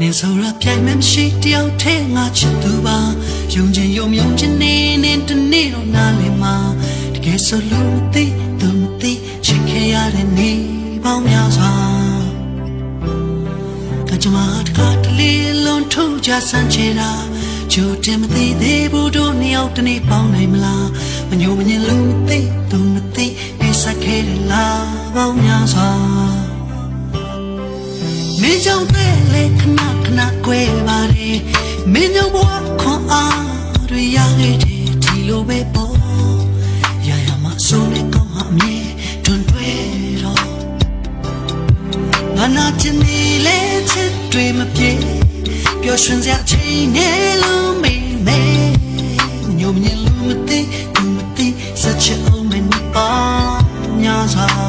နင်ဆိုရပြိုင်မှမရှိတယောက်ထဲငါချစ်သူပါယုံချင်ယုံယုံချင်နေနေတနေ့တော့နားလည်မှာတကယ်ဆိုလို့မသိသူမသိချစ်ခဲ့ရတဲ့နေပေါင်းများစွာကကြမတကားတလေးလုံးထုံကြဆန်းချေတာချိုတင်မသိသေးဘူးတို့နှစ်ယောက်တနေ့ပေါင်းနိုင်မလားမညိုမညင်လို့မသိသူမသိနေစခဲ့တဲ့လားပေါင်းများစွာမင်းကြောင့် မင်းကြောင့်ဘဝခွန်အားတွေရခဲ့တယ်ဒီလိုပဲပေါ့ရရမဆုံးနဲ့ကောင်းမှမြဲတွန်တွဲတော့ဘာနာချင်နေလဲချစ်တွေမပြေပျော်ရွှင်စရာချိန်နဲ့လုံးမေးမေးညုံမြင်လို့မသိသူမသိစချင်အောင်မင်းပါညာစား